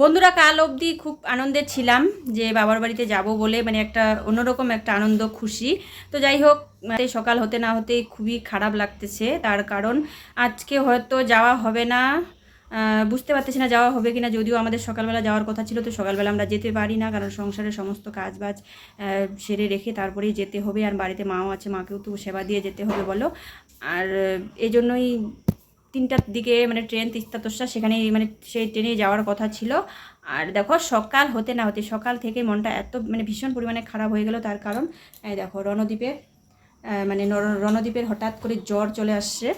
বন্ধুরা, কাল অবধি খুব আনন্দে ছিলাম যে বাবার বাড়িতে যাব বলে মানে একটা অন্যরকম একটা আনন্দ, খুশি। তো যাই হোক মানে সকাল হতে না হতে খুবই খারাপ লাগতেছে। তার কারণ আজকে হয়তো যাওয়া হবে না। বুঝতে পারতেছি না যাওয়া হবে কিনা, যদিও আমাদের সকালবেলা যাওয়ার কথা ছিল, তো সকালবেলা আমরা যেতে পারি না, কারণ সংসারের সমস্ত কাজ বাজ সেরে রেখে তারপরেই যেতে হবে। আর বাড়িতে মাও আছে, মাকেও তো সেবা দিয়ে যেতে হবে বলো। আর এই জন্যই তিনটার দিকে মানে ট্রেন তিস্তা তোষা সেখানে মানে সেই ট্রেনে যাওয়ার কথা ছিল। আর দেখো, সকাল হতে না হতে, সকাল থেকে মনটা এত মানে ভীষণ পরিমাণে খারাপ হয়ে গেল। তার কারণ দেখো রণদ্বীপের মানে রণদ্বীপের হঠাৎ করে জ্বর চলে আসছে।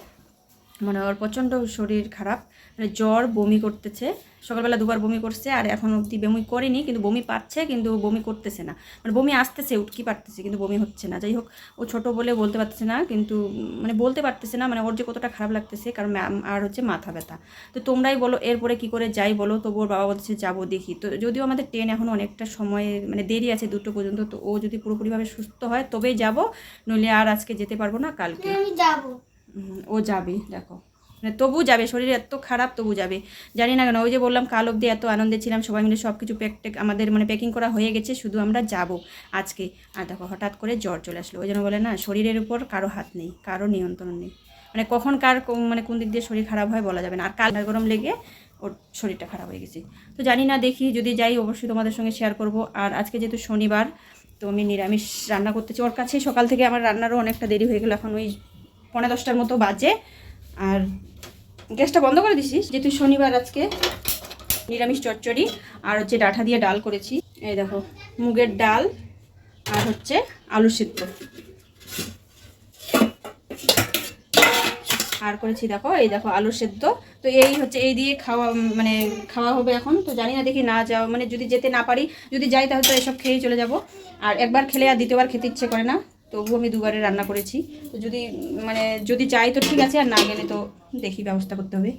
মানে ওর প্রচণ্ড শরীর খারাপ মানে জ্বর, বমি করতেছে। সকালবেলা দুবার বমি করছে আর এখন অবধি বমি করেনি, কিন্তু বমি পাচ্ছে, কিন্তু বমি করতেছে না। মানে বমি আসতেছে, উটকি পারতেছে, কিন্তু বমি হচ্ছে না। যাই হোক, ও ছোট বলে বলতে পারতেছে না, কিন্তু মানে বলতে পারতেছে না মানে ওর যে কতটা খারাপ লাগতেছে, কারণ আর হচ্ছে মাথা ব্যথা। তো তোমরাই বলো, এরপরে কি করে যাই বলো? তবু ওর বাবা বলছে, যাব দেখি। তো যদিও আমাদের ট্রেন এখন অনেকটা সময় মানে দেরি আছে দুটো পর্যন্ত, তো ও যদি পুরোপুরিভাবে সুস্থ হয়, তবেই যাব। নইলে আর আজকে যেতে পারব না, কালকে। আমি যাব। ও যাবে, দেখো। মানে তবু যাবে, শরীর এত খারাপ তবু যাবে। জানি না কেন, ওই যে বললাম, কাল অবধি এত আনন্দে ছিলাম, সবাই মিলে সব কিছু প্যাক ট্যাক আমাদের মানে প্যাকিং করা হয়ে গেছে, শুধু আমরা যাব আজকে। আর দেখো, হঠাৎ করে জ্বর চলে আসলো। ওই জন্য বলে না, শরীরের উপর কারও হাত নেই, কারও নিয়ন্ত্রণ নেই। মানে কখন কার মানে কোন দিক দিয়ে শরীর খারাপ হয় বলা যাবে না। আর কাল গরম লেগে ওর শরীরটা খারাপ হয়ে গেছে। তো জানি না, দেখি যদি যাই, অবশ্যই তোমাদের সঙ্গে শেয়ার করব। আর আজকে যেহেতু শনিবার, তো আমি নিরামিষ রান্না করতেছি ওর কাছে সকাল থেকে আমার রান্নারও অনেকটা দেরি হয়ে গেলো, এখন ওই পৌনে দশটার মতো বাজে। আর গ্যাসটা বন্ধ করে দিছিস যেহেতু শনিবার আজকে নিরামিষ চচ্চড়ি, আর হচ্ছে ডাঁটা দিয়ে ডাল করেছি। এই দেখো, মুগের ডাল আর হচ্ছে আলু সিদ্ধ। আর করেছি দেখো, এই দেখো আলু সেদ্ধ। তো এই হচ্ছে, এই দিয়ে খাওয়া মানে খাওয়া হবে এখন। তো জানি না দেখি না যাও মানে যদি যেতে না পারি, যদি যাই তাহলে তো এসব খেয়েই চলে যাব। আর একবার খেলে আর দ্বিতীয়বার খেতে ইচ্ছে করে না। তবুও আমি দুবারে রান্না করেছি। তো যদি মানে যদি যাই তো ঠিক আছে, আর না গেলে তো দেখি ব্যবস্থা করতে হবে।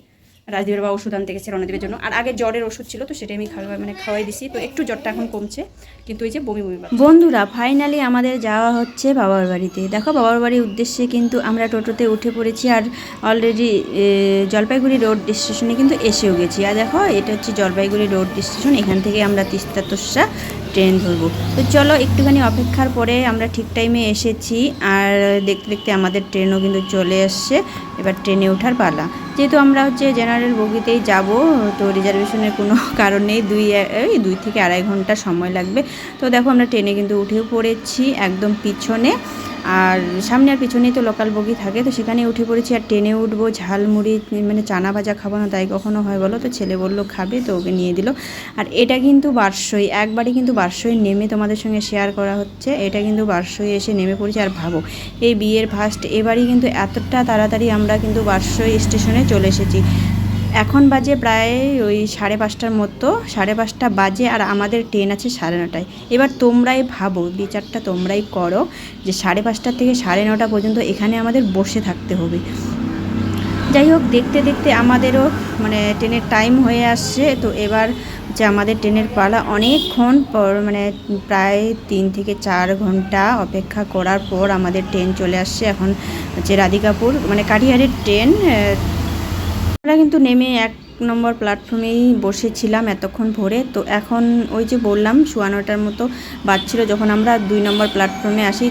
রাজদীপের বা ওষুধ আনতে গেছে রণদীপের জন্য। আর আগে জ্বরের ওষুধ ছিল, তো সেটাই আমি খাওয়া মানে খাওয়াই দিছি। তো একটু জ্বরটা এখন কমছে, কিন্তু ওই যে বমি বমি বন্ধুরা ফাইনালি আমাদের যাওয়া হচ্ছে বাবার বাড়িতে। দেখো, বাবার বাড়ির উদ্দেশ্যে কিন্তু আমরা টোটোতে উঠে পড়েছি, আর অলরেডি জলপাইগুড়ি রোড স্টেশনে কিন্তু এসেও গেছি। আর দেখো, এটা হচ্ছে জলপাইগুড়ি রোড স্টেশন এখান থেকে আমরা তিস্তা তোষা ট্রেন ধরবো। তো চলো, একটুখানি অপেক্ষার পরে আমরা ঠিক টাইমে এসেছি, আর দেখতে দেখতে আমাদের ট্রেনও কিন্তু চলে আসছে এবার ট্রেনে ওঠার পালা। যেহেতু আমরা হচ্ছে জেনারেল বগিতেই যাব, তো রিজার্ভেশনের কোনো কারণ নেই। দুই, এই দুই থেকে আড়াই ঘণ্টা সময় লাগবে। তো দেখো, আমরা ট্রেনে কিন্তু উঠেও পড়েছি একদম পিছনে। আর সামনে আর পিছনেই তো লোকাল বগি থাকে, তো সেখানে উঠে পড়েছি আর ট্রেনে উঠবো ঝালমুড়ি মানে চানা ভাজা খাব না তাই কখনো হয় বলো তো, ছেলে বলল খাবে তো ওকে নিয়ে দিল। আর এটা কিন্তু বারসই, একবারই কিন্তু বারসই নেমে তোমাদের সঙ্গে শেয়ার করা হচ্ছে, এটা কিন্তু বারসই এসে নেমে পড়েছে আর ভাবো, এই বিয়ের ফার্স্ট এবারই কিন্তু এতটা তাড়াতাড়ি আমরা কিন্তু বারসই স্টেশনে চলে এসেছি। এখন বাজে প্রায় ওই সাড়ে পাঁচটার মতো, সাড়ে পাঁচটা বাজে আর আমাদের ট্রেন আছে সাড়ে নটায়। এবার তোমরাই ভাবো, বিচারটা তোমরাই করো যে সাড়ে পাঁচটা থেকে সাড়ে নটা পর্যন্ত এখানে আমাদের বসে থাকতে হবে। যাই হোক, দেখতে দেখতে আমাদেরও মানে ট্রেনের টাইম হয়ে আসছে। তো এবার যে আমাদের ট্রেনের পালা অনেকক্ষণ পর মানে প্রায় তিন থেকে চার ঘণ্টা অপেক্ষা করার পর আমাদের ট্রেন চলে আসছে। এখন হচ্ছে রাধিকাপুর মানে কাঠিহারের ট্রেন আমরা কিন্তু নেমে এক নম্বর প্ল্যাটফর্মেই বসেছিলাম এতক্ষণ ভোরে। তো এখন ওই যে বললাম, সোয়া মতো বাজছিল। যখন আমরা দুই নম্বর প্ল্যাটফর্মে আসি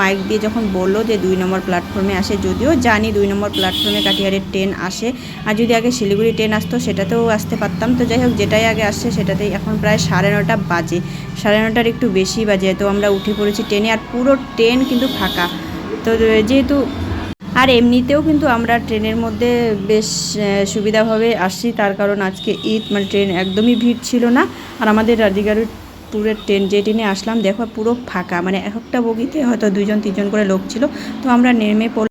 মাইক দিয়ে যখন বলল যে দুই নম্বর প্ল্যাটফর্মে আসে, যদিও জানি দুই নম্বর প্ল্যাটফর্মে কাটিয়ারের ট্রেন আসে। আর যদি আগে শিলিগুড়ি ট্রেন আসতো, সেটাতেও আসতে পারতাম। তো যাই হোক, যেটাই আগে আসছে, সেটাতেই এখন প্রায় সাড়ে নটা বাজে। সাড়ে নটার একটু বেশি বাজে, তো আমরা উঠে পড়েছি ট্রেনে আর পুরো ট্রেন কিন্তু ফাঁকা। তো, যেহেতু আর এমনিতেও কিন্তু আমরা ট্রেনের মধ্যে বেশ সুবিধাভাবে আসছি তার কারণ আজকে ঈদ মানে ট্রেন একদমই ভিড় ছিল না। আর আমাদের রাধিকারপুরের ট্রেন, যে ট্রেনে আসলাম, দেখো পুরো ফাঁকা। মানে এক একটা বগিতে হয়তো দুজন তিনজন করে লোক ছিল। তো আমরা নেমে